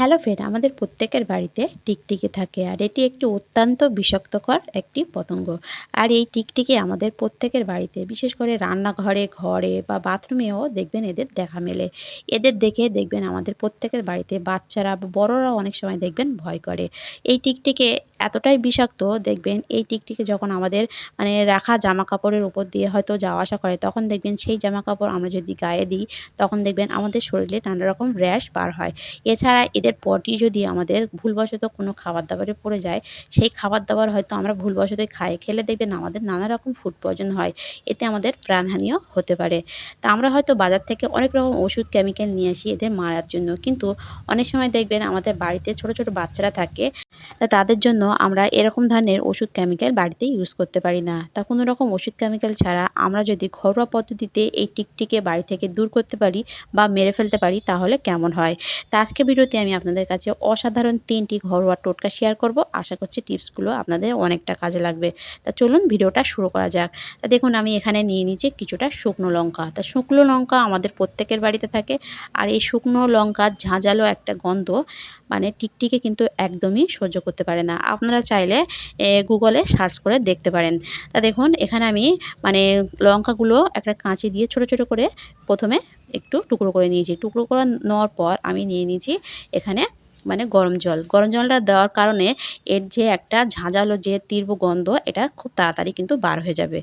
Hello friend আমাদের প্রত্যেকের বাড়িতে টিকটিকি থাকে আর এটি একটি অত্যন্ত বিষাক্তকর একটি পতঙ্গ। আর এই টিকটিকি আমাদের প্রত্যেকের বাড়িতে, বিশেষ করে রান্নাঘরে, ঘরে বা বাথরুমেও দেখবেন এদের দেখা মেলে। এদের দেখে দেখবেন আমাদের প্রত্যেকের বাড়িতে বাচ্চারা বা বড়রাও অনেক সময় দেখবেন ভয় করে। এই টিকটিকে এতটাই বিষাক্ত, দেখবেন এই টিকটিকে যখন আমাদের মানে রাখা জামা কাপড়ের উপর দিয়ে হয়তো যাওয়া আসা করে, তখন দেখবেন সেই জামা কাপড় আমরা যদি গায়ে দিই, তখন দেখবেন আমাদের শরীরে নানা রকম র্যাশ বার হয়। এছাড়া এদের পটি যদি আমাদের ভুলবশত কোনো খাবার দাবারে পড়ে যায়, সেই খাবার দাবার হয়তো আমরা ভুলবশতই খাই খেলে দেখবেন আমাদের নানা রকম ফুড পয়জন হয়। এতে আমাদের প্রাণহানিও হতে পারে। তা আমরা হয়তো বাজার থেকে অনেক রকম ওষুধ কেমিক্যাল নিয়ে আসি এদের মারার জন্য। কিন্তু অনেক সময় দেখবেন আমাদের বাড়িতে ছোট ছোট বাচ্চারা থাকে তাদের জন্য আমরা এরকম ধরনের ওষুধ কেমিক্যাল বাড়িতে ইউজ করতে পারি না। তা কোনো রকম ওষুধ কেমিক্যাল ছাড়া আমরা যদি ঘরোয়া পদ্ধতিতে এই টিকটিকে বাড়ি থেকে দূর করতে পারি বা মেরে ফেলতে পারি, তাহলে কেমন হয়? তা আজকে ভিডিওতে আমি আপনাদের কাছে অসাধারণ তিনটি ঘরোয়া টোটকা শেয়ার করব। আশা করছি টিপসগুলো আপনাদের অনেকটা কাজে লাগবে। তা চলুন ভিডিওটা শুরু করা যাক। তা দেখুন, আমি এখানে নিয়ে নিয়েছি কিছুটা শুকনো লঙ্কা। তা শুকনো লঙ্কা আমাদের প্রত্যেকের বাড়িতে থাকে আর এই শুকনো লঙ্কার ঝাঁঝালো একটা গন্ধ মানে টিকটিকে কিন্তু একদমই সহ্য করতে পারে না। আপনারা চাইলে গুগলে সার্চ করে দেখতে পারেন। তা দেখুন, এখানে আমি মানে লঙ্কাগুলো একটা কাঁচি দিয়ে ছোট ছোট করে প্রথমে একটু টুকরো করে নিয়েছি। টুকরো করে নেওয়ার পর আমি নিয়ে নিয়েছি এখানে মানে গরম জল। গরম জলটা দেওয়ার কারণে এর যে একটা ঝাঁঝালো যে তীব্র গন্ধ, এটা খুব তাড়াতাড়ি কিন্তু বার হয়ে যাবে।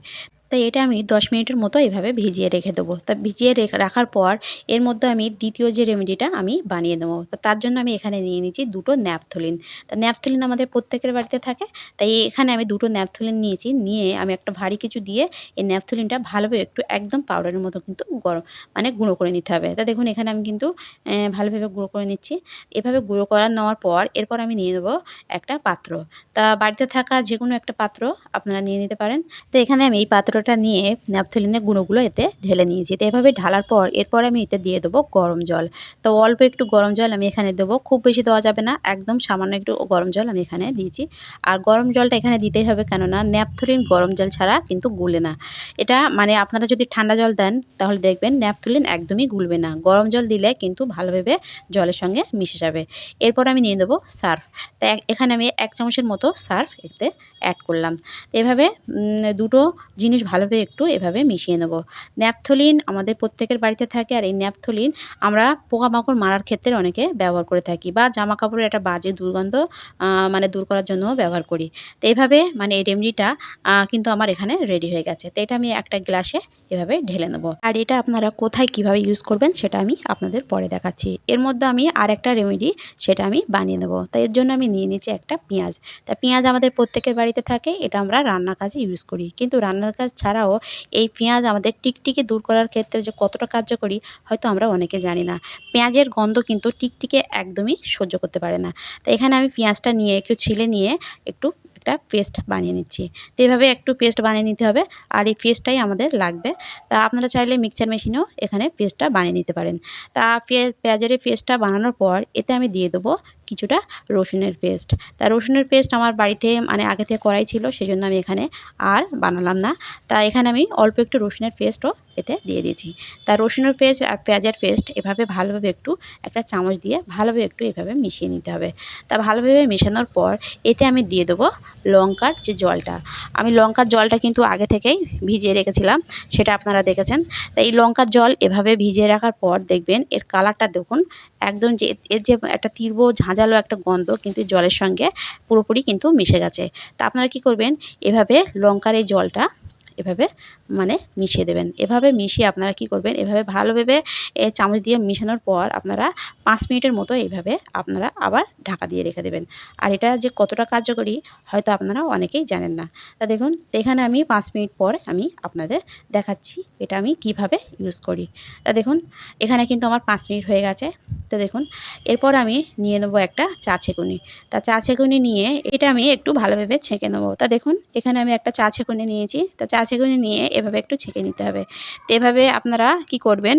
তাই এটা আমি দশ মিনিটের মতো এভাবে ভিজিয়ে রেখে দেবো। তা ভিজিয়ে রাখার পর এর মধ্যে আমি দ্বিতীয় যে রেমেডিটা আমি বানিয়ে নেব তো তার জন্য আমি এখানে নিয়ে নিয়েছি দুটো ন্যাপথলিন তা ন্যাপথলিন আমাদের প্রত্যেকের বাড়িতে থাকে। তাই এখানে আমি দুটো ন্যাপথলিন নিয়েছি। নিয়ে আমি একটা ভারী কিছু দিয়ে এই ন্যাপথলিনটা ভালোভাবে একটু একদম পাউডারের মতো কিন্তু গরম মানে গুঁড়ো করে নিতে হবে। তা দেখুন এখানে আমি কিন্তু ভালোভাবে গুঁড়ো করে নিচ্ছি। এভাবে গুঁড়ো করা নেওয়ার পর এরপর আমি নিয়ে নেব একটা পাত্র। তা বাড়িতে থাকা যে কোনো একটা পাত্র আপনারা নিয়ে নিতে পারেন। তো এখানে আমি এই পাত্র পাত্রটা নিয়ে ন্যাপথলিনের গুঁড়োগুলো এতে ঢেলে নিয়েছি। তো এভাবে ঢালার পর এরপর আমি এতে দিয়ে দেবো গরম জল। তো অল্প একটু গরম জল আমি এখানে দেবো। খুব বেশি দেওয়া যাবে না, একদম সামান্য একটু গরম জল আমি এখানে দিয়েছি। আর গরম জলটা এখানে দিতেই হবে, কেননা ন্যাপথলিন গরম জল ছাড়া কিন্তু গুলে না। এটা মানে আপনারা যদি ঠান্ডা জল দেন, তাহলে দেখবেন ন্যাপথলিন একদমই গুলবে না। গরম জল দিলে কিন্তু ভালোভাবে জলের সঙ্গে মিশে যাবে। এরপর আমি নিয়ে দেবো সার্ফ। তা এখানে আমি এক চামচের মতো সার্ফ এতে অ্যাড করলাম। এভাবে দুটো জিনিস ভালোভাবে একটু এভাবে মিশিয়ে নেব। ন্যাপথলিন আমাদের প্রত্যেকের বাড়িতে থাকে আর এই ন্যাপথলিন আমরা পোকামাকড় মারার ক্ষেত্রে অনেকে ব্যবহার করে থাকি বা জামা কাপড়ের একটা বাজে দুর্গন্ধ মানে দূর করার জন্যও ব্যবহার করি। তো এইভাবে মানে এই রেমডিটা কিন্তু আমার এখানে রেডি হয়ে গেছে। তো এটা আমি একটা গ্লাসে এভাবে ঢেলে নেব। আর এটা আপনারা কোথায় কীভাবে ইউজ করবেন সেটা আমি আপনাদের পরে দেখাচ্ছি। এর মধ্যে আমি আর একটা রেমেডি সেটা আমি বানিয়ে নেব। তাই এর জন্য আমি নিয়ে নিয়েছি একটা পেঁয়াজ। তা পেঁয়াজ আমাদের প্রত্যেকের বাড়িতে থাকে, এটা আমরা রান্নার কাজে ইউজ করি। কিন্তু রান্নার কাজ ছাড়াও এই পেঁয়াজ আমাদের টিকটিকি দূর করার ক্ষেত্রে যে কতটা কার্যকরী হয়তো আমরা অনেকে জানি না। পেঁয়াজের গন্ধ কিন্তু টিকটিকে একদমই সহ্য করতে পারে না। তো এখানে আমি পেঁয়াজটা নিয়ে একটু ছিলে নিয়ে একটু একটা পেস্ট বানিয়ে নিচ্ছি। তো এভাবে একটু পেস্ট বানিয়ে নিতে হবে আর এই পেস্টটাই আমাদের লাগবে। তা আপনারা চাইলে মিক্সচার মেশিনেও এখানে পেস্টটা বানিয়ে নিতে পারেন। তা পেঁয়াজের পেস্টটা বানানোর পর এতে আমি দিয়ে দেবো কিছুটা রসুনের পেস্ট। তা রসুনের পেস্ট আমার বাড়িতে মানে আগে থেকে করাই ছিল, সেজন্য আমি এখানে আর বানালাম না। তা এখানে আমি অল্প একটু রসুনের পেস্টও এতে দিয়ে দিয়েছি। তা রসুনের পেস্ট আর পেঁয়াজের পেস্ট এভাবে ভালোভাবে একটু একটা চামচ দিয়ে ভালোভাবে একটু এভাবে মিশিয়ে নিতে হবে। তা ভালোভাবে মেশানোর পর এতে আমি দিয়ে দেবো লঙ্কার যে জলটা। আমি লঙ্কার জলটা কিন্তু আগে থেকেই ভিজিয়ে রেখেছিলাম, সেটা আপনারা দেখেছেন। তাই এই লঙ্কার জল এভাবে ভিজিয়ে রাখার পর দেখবেন এর কালারটা দেখুন, একদম যে এর যে একটা তীব্র ঝাঁঝালো একটা গন্ধ কিন্তু জলের সঙ্গে পুরোপুরি কিন্তু মিশে গেছে। তা আপনারা কী করবেন? এভাবে লঙ্কার এই জলটা এভাবে মানে মিশিয়ে দেবেন। এভাবে মিশিয়ে আপনারা কি করবেন? এভাবে ভালোভাবে চামচ দিয়ে মিশানোর পর আপনারা পাঁচ মিনিটের মতো এইভাবে আপনারা আবার ঢাকা দিয়ে রেখে দেবেন। আর এটা যে কতটা কার্যকরী হয়তো আপনারা অনেকেই জানেন না। তা দেখুন, এখানে আমি পাঁচ মিনিট পর আমি আপনাদের দেখাচ্ছি এটা আমি কীভাবে ইউজ করি। তা দেখুন, এখানে কিন্তু আমার পাঁচ মিনিট হয়ে গেছে। তো দেখুন, এরপর আমি নিয়ে নেব একটা চা ছেঁকুনি। তা চা ছেকুনি নিয়ে এটা আমি একটু ভালোভাবে ছেঁকে নেব। তা দেখুন, এখানে আমি একটা চা ছেঁকুনি নিয়েছি। তা চা ছেঁকুনি নিয়ে এভাবে একটু ছেঁকে নিতে হবে। তো এভাবে আপনারা কি করবেন?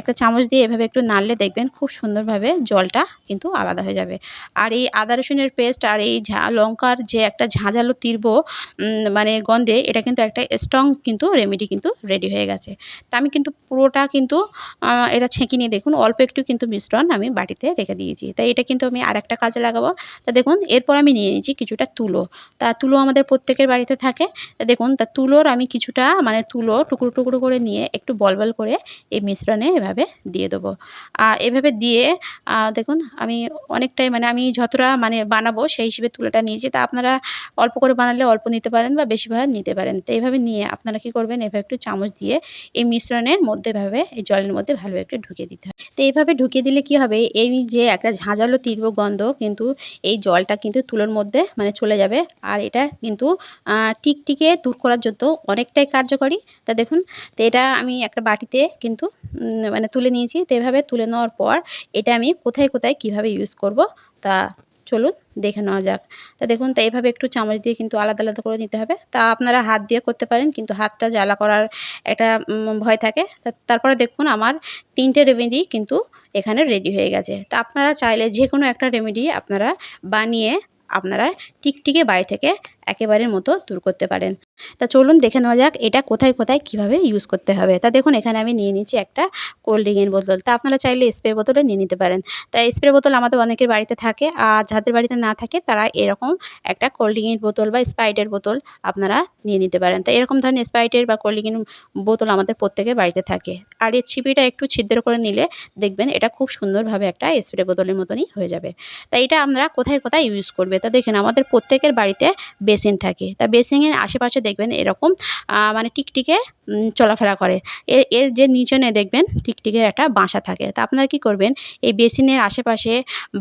একটা চামচ দিয়ে এভাবে একটু নাড়লে দেখবেন খুব সুন্দরভাবে জলটা কিন্তু আলাদা হয়ে যাবে। আর এই আদা রসুনের পেস্ট আর এই ঝা লঙ্কার যে একটা ঝাঁঝালো উম, মানে গন্ধে এটা কিন্তু একটা স্ট্রং কিন্তু রেমেডি কিন্তু রেডি হয়ে গেছে। তা আমি কিন্তু পুরোটা কিন্তু এটা ছেঁকে নিয়ে দেখুন অল্প একটু কিন্তু মিশ্রণ আমি বাটিতে রেখে দিয়েছি। তাই এটা কিন্তু আমি আর একটা কাজে লাগাবো। তা দেখুন এরপর আমি নিয়ে নিয়েছি কিছুটা তুলো। তা তুলো আমাদের প্রত্যেকের বাড়িতে থাকে। তা দেখুন তা তুলোর আমি কিছুটা মানে তুলো টুকরো টুকরো করে নিয়ে একটু বল বল করে এই মিশ্রণে এভাবে দিয়ে দেবো। আর এভাবে দিয়ে দেখুন আমি অনেকটাই মানে আমি যতটা মানে বানাবো সেই হিসেবে তুলোটা নিয়েছি। তা আপনারা অল্প করে বানালে অল্প নিতে পারেন বা বেশিরভাগ নিতে পারেন। তো এইভাবে নিয়ে আপনারা কী করবেন, এভাবে একটু চামচ দিয়ে এই মিশ্রণের মধ্যে ভাবে এই জলের মধ্যে ভালোভাবে একটু ঢুকিয়ে দিতে হবে। তো এইভাবে ঢুকিয়ে দিলে কি হবে, এই যে একটা ঝাঁঝালো তীব্র গন্ধ কিন্তু এই জলটা কিন্তু তুলোর মধ্যে মানে চলে যাবে। আর এটা কিন্তু টিকটিকে দূর করার জন্য অনেকটাই কার্যকরী। তা দেখুন, তো এটা আমি একটা বাটিতে কিন্তু মানে তুলে নিয়েছি। তো এভাবে তুলে নেওয়ার পর এটা আমি কোথায় কোথায় কীভাবে ইউজ করব, তা চলুন দেখে নেওয়া যাক। তা দেখুন, তা এভাবে একটু চামচ দিয়ে কিন্তু আলাদা আলাদা করে নিতে হবে। তা আপনারা হাত দিয়ে করতে পারেন, কিন্তু হাতটা জ্বালা করার একটা ভয় থাকে। তারপরে দেখুন, আমার তিনটে রেমেডি কিন্তু এখানে রেডি হয়ে গেছে। তা আপনারা চাইলে যে কোনো একটা রেমেডি আপনারা বানিয়ে আপনারা টিকটিকে বাড়ি থেকে একেবারের মতো দূর করতে পারেন। তা চলুন দেখে নেওয়া যাক এটা কোথায় কোথায় কীভাবে ইউজ করতে হবে। তা দেখুন, এখানে আমি নিয়ে নিচ্ছি একটা কোল্ড ড্রিঙ্কের বোতল তা আপনারা চাইলে স্প্রে বোতলও নিয়ে নিতে পারেন। তা স্প্রে বোতল আমাদের অনেকের বাড়িতে থাকে। আর যাদের বাড়িতে না থাকে, তারা এরকম একটা কোল্ড ড্রিঙ্কের বোতল বা স্প্রাইটের বোতল আপনারা নিয়ে নিতে পারেন। তা এরকম ধরনের স্প্রাইটের বা কোল্ড ড্রিঙ্কের বোতল আমাদের প্রত্যেকের বাড়িতে থাকে। আর এর ছিপিটা একটু ছিদ্র করে নিলে দেখবেন এটা খুব সুন্দরভাবে একটা স্প্রে বোতলের মতনই হয়ে যাবে। তা এটা আমরা কোথায় কোথায় ইউজ করবে? তা দেখেন, আমাদের প্রত্যেকের বাড়িতে বেসিন থাকে। তা বেসিনের আশেপাশে দেখবেন এরকম মানে টিকটিকে চলাফেরা করে। এর যে নিচনে দেখবেন টিকটিকের একটা বাসা থাকে। তা আপনারা কি করবেন, এই বেসিনের আশেপাশে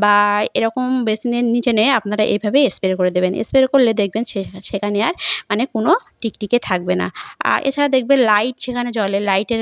বা এরকম বেসিনের নিচে আপনারা এইভাবে স্প্রে করে দেবেন। স্প্রে করলে দেখবেন সেখানে আর মানে কোনো টিকটিকে থাকবে না। আর এছাড়া দেখবেন লাইট সেখানে জ্বলে। লাইটের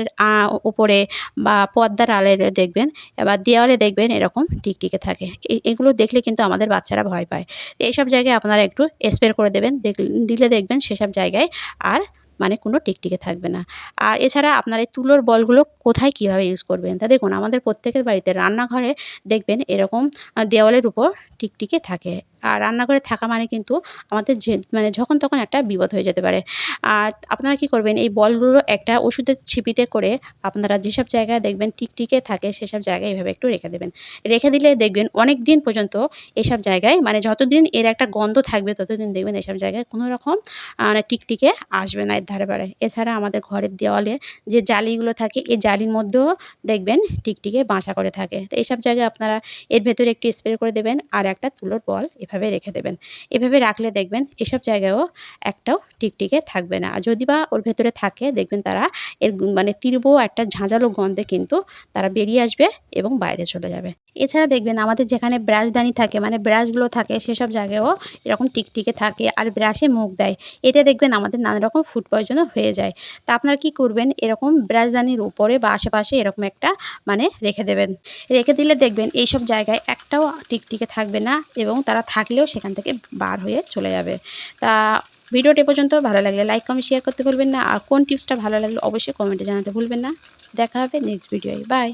উপরে বা পর্দার আলে দেখবেন এবার দেওয়ালে দেখবেন এরকম টিকটিকে থাকে। এগুলো দেখলে কিন্তু আমাদের বাচ্চারা ভয় পায়। এইসব জায়গায় আপনারা একটু স্প্রে করে দেবেন। দেখ- দিলে দেখবেন সেসব জায়গায় আর মানে কোনো টিকটিকে থাকবে না। আর এছাড়া আপনার এই তুলোর বলগুলো কোথায় কীভাবে ইউজ করবেন? তা দেখুন, আমাদের প্রত্যেকের বাড়িতে রান্নাঘরে দেখবেন এরকম দেওয়ালের উপর টিকটিকে থাকে। আর রান্নাঘরে থাকা মানে কিন্তু আমাদের যে মানে যখন তখন একটা বিপদ হয়ে যেতে পারে। আর আপনারা কি করবেন, এই বলগুলো একটা ওষুধের ছিপিতে করে আপনারা যেসব জায়গায় দেখবেন টিকটিকে থাকে সেসব জায়গায় এভাবে একটু রেখে দেবেন। রেখে দিলে দেখবেন অনেক দিন পর্যন্ত এসব জায়গায় মানে যতদিন এর একটা গন্ধ থাকবে ততদিন দেখবেন এসব জায়গায় কোনো রকম মানে টিকটিকে আসবে না এর ধারে পারে। এছাড়া আমাদের ঘরের দেওয়ালে যে জালিগুলো থাকে, এই জালির মধ্যেও দেখবেন টিকটিকে বাসা করে থাকে। তো এইসব জায়গায় আপনারা এর ভেতরে একটু স্প্রে করে দেবেন আর একটা তুলোর বল এভাবে রেখে দেবেন। এভাবে রাখলে দেখবেন এসব জায়গায়ও একটাও টিকটিকে থাকবে না। আর যদি বা ওর ভেতরে থাকে, দেখবেন তারা এর মানে তীব্র একটা ঝাঁঝালো গন্ধে কিন্তু তারা বেরিয়ে আসবে এবং বাইরে চলে যাবে। এছাড়া দেখবেন আমাদের যেখানে ব্রাশদানি থাকে মানে ব্রাশগুলো থাকে সেসব জায়গায়ও এরকম টিকটিকে থাকে আর ব্রাশে মুখ দেয়। এটা দেখবেন আমাদের নানা রকম ফুড পয়জনও হয়ে যায়। তা আপনারা কি করবেন? এরকম ব্রাশদানির উপরে বা আশেপাশে এরকম একটা মানে রেখে দেবেন। রেখে দিলে দেখবেন এইসব জায়গায় একটাও টিকটিকে থাকবে না এবং তারা থাকলেও সেখান থেকে বার হয়ে চলে যাবে। তা ভিডিওটি পর্যন্ত। ভালো লাগলে লাইক কমেন্ট শেয়ার করতে ভুলবেন না। আর কোন টিপসটা ভালো লাগলে অবশ্যই কমেন্টে জানাতে ভুলবেন না। দেখা হবে নেক্সট ভিডিওয় বাই